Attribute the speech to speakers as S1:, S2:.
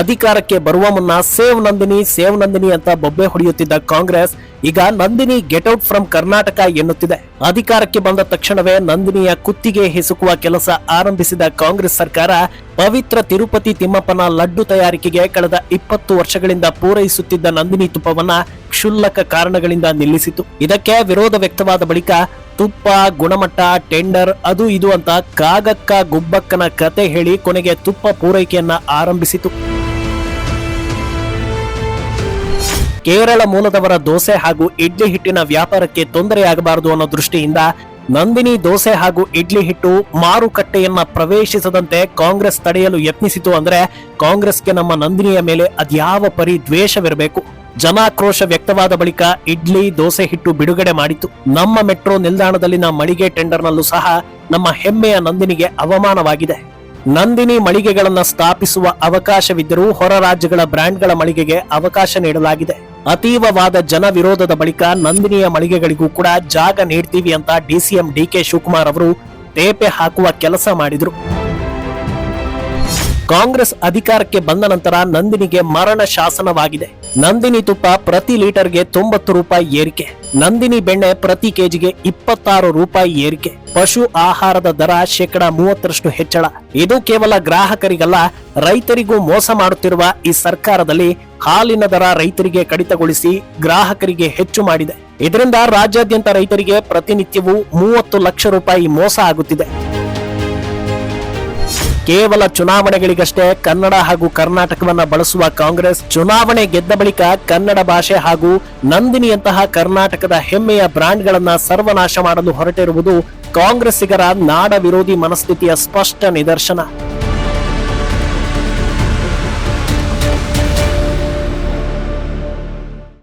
S1: ಅಧಿಕಾರಕ್ಕೆ ಬರುವ ಮುನ್ನ ಸೇವ್ ನಂದಿನಿ ಸೇವ್ ನಂದಿನಿ ಅಂತ ಬೊಬ್ಬೆ ಹೊಡೆಯುತ್ತಿದ್ದ ಕಾಂಗ್ರೆಸ್ ಈಗ Nandini get out from Karnataka ಎನ್ನುತ್ತಿದೆ. ಅಧಿಕಾರಕ್ಕೆ ಬಂದ ತಕ್ಷಣವೇ ನಂದಿನಿಯ ಕುತ್ತಿಗೆ ಹಿಸುಕುವ ಕೆಲಸ ಆರಂಭಿಸಿದ ಕಾಂಗ್ರೆಸ್ ಸರ್ಕಾರ ಪವಿತ್ರ ತಿರುಪತಿ ತಿಮ್ಮಪ್ಪನ ಲಡ್ಡು ತಯಾರಿಕೆಗೆ ಕಳೆದ ಇಪ್ಪತ್ತು ವರ್ಷಗಳಿಂದ ಪೂರೈಸುತ್ತಿದ್ದ ನಂದಿನಿ ತುಪ್ಪವನ್ನ ಕ್ಷುಲ್ಲಕ ಕಾರಣಗಳಿಂದ ನಿಲ್ಲಿಸಿತು. ಇದಕ್ಕೆ ವಿರೋಧ ವ್ಯಕ್ತವಾದ ಬಳಿಕ ತುಪ್ಪ, ಗುಣಮಟ್ಟ, ಟೆಂಡರ್, ಅದು ಇದು ಅಂತ ಕಾಗಕ್ಕ ಗುಬ್ಬಕ್ಕನ ಕತೆ ಹೇಳಿ ಕೊನೆಗೆ ತುಪ್ಪ ಪೂರೈಕೆಯನ್ನ ಆರಂಭಿಸಿತು. ಕೇರಳ ಮೂಲದವರ ದೋಸೆ ಹಾಗೂ ಇಡ್ಲಿ ಹಿಟ್ಟಿನ ವ್ಯಾಪಾರಕ್ಕೆ ತೊಂದರೆಯಾಗಬಾರದು ಅನ್ನೋ ದೃಷ್ಟಿಯಿಂದ ನಂದಿನಿ ದೋಸೆ ಹಾಗೂ ಇಡ್ಲಿ ಹಿಟ್ಟು ಮಾರುಕಟ್ಟೆಯನ್ನ ಪ್ರವೇಶಿಸದಂತೆ ಕಾಂಗ್ರೆಸ್ ತಡೆಯಲು ಯತ್ನಿಸಿತು ಅಂದ್ರೆ ಕಾಂಗ್ರೆಸ್ಗೆ ನಮ್ಮ ನಂದಿನಿಯ ಮೇಲೆ ಅದ್ಯಾವ ಪರಿ ದ್ವೇಷವಿರಬೇಕು? ಜನಾಕ್ರೋಶ ವ್ಯಕ್ತವಾದ ಬಳಿಕ ಇಡ್ಲಿ, ದೋಸೆ ಹಿಟ್ಟು ಬಿಡುಗಡೆ ಮಾಡಿತು ನಮ್ಮ ಮೆಟ್ರೋ ನಿಲ್ದಾಣದಲ್ಲಿನ ಮಳಿಗೆ ಟೆಂಡರ್ನಲ್ಲೂ ಸಹ ನಮ್ಮ ಹೆಮ್ಮೆಯ ನಂದಿನಿಗೆ ಅವಮಾನವಾಗಿದೆ. ನಂದಿನಿ ಮಳಿಗೆಗಳನ್ನು ಸ್ಥಾಪಿಸುವ ಅವಕಾಶವಿದ್ದರೂ ಹೊರ ರಾಜ್ಯಗಳ ಬ್ರ್ಯಾಂಡ್ಗಳ ಮಳಿಗೆಗೆ ಅವಕಾಶ ನೀಡಲಾಗಿದೆ. ಅತೀವವಾದ ಜನ ವಿರೋಧದ ಬಳಿಕ ನಂದಿನಿಯ ಮಳಿಗೆಗಳಿಗೂ ಕೂಡ ಜಾಗ ನೀಡ್ತೀವಿ ಅಂತ ಡಿಸಿಎಂ ಡಿಕೆ ಶಿವಕುಮಾರ್ ಅವರು ತೇಪೆ ಹಾಕುವ ಕೆಲಸ ಮಾಡಿದ್ರು. ಕಾಂಗ್ರೆಸ್ ಅಧಿಕಾರಕ್ಕೆ ಬಂದ ನಂತರ ನಂದಿನಿಗೆ ಮರಣ ಶಾಸನವಾಗಿದೆ. ನಂದಿನಿ ತುಪ್ಪ ಪ್ರತಿ ಲೀಟರ್ಗೆ ತೊಂಬತ್ತು ರೂಪಾಯಿ ಏರಿಕೆ. ನಂದಿನಿ ಬೆಣ್ಣೆ ಪ್ರತಿ ಕೆಜಿಗೆ ಇಪ್ಪತ್ತಾರು ರೂಪಾಯಿ ಏರಿಕೆ. ಪಶು ಆಹಾರದ ದರ ಶೇಕಡ ಮೂವತ್ತರಷ್ಟು ಹೆಚ್ಚಳ. ಇದು ಕೇವಲ ಗ್ರಾಹಕರಿಗಲ್ಲ, ರೈತರಿಗೂ ಮೋಸ ಮಾಡುತ್ತಿರುವ ಈ ಸರ್ಕಾರದಲ್ಲಿ ಹಾಲಿನ ದರ ರೈತರಿಗೆ ಕಡಿತಗೊಳಿಸಿ ಗ್ರಾಹಕರಿಗೆ ಹೆಚ್ಚು ಮಾಡಿದೆ. ಇದರಿಂದ ರಾಜ್ಯಾದ್ಯಂತ ರೈತರಿಗೆ ಪ್ರತಿನಿತ್ಯವೂ ಮೂವತ್ತು ಲಕ್ಷ ರೂಪಾಯಿ ಮೋಸ ಆಗುತ್ತಿದೆ. ಕೇವಲ ಚುನಾವಣೆಗಳಿಗಷ್ಟೇ ಕನ್ನಡ ಹಾಗೂ ಕರ್ನಾಟಕವನ್ನ ಬಳಸುವ ಕಾಂಗ್ರೆಸ್ ಚುನಾವಣೆ ಗೆದ್ದ ಬಳಿಕ ಕನ್ನಡ ಭಾಷೆ ಹಾಗೂ ನಂದಿನಿಯಂತಹ ಕರ್ನಾಟಕದ ಹೆಮ್ಮೆಯ ಬ್ರಾಂಡ್ಗಳನ್ನ ಸರ್ವನಾಶ ಮಾಡಲು ಹೊರಟಿರುವುದು ಕಾಂಗ್ರೆಸ್ಸಿಗರ ನಾಡ ವಿರೋಧಿ ಮನಸ್ಥಿತಿಯ ಸ್ಪಷ್ಟ ನಿದರ್ಶನ.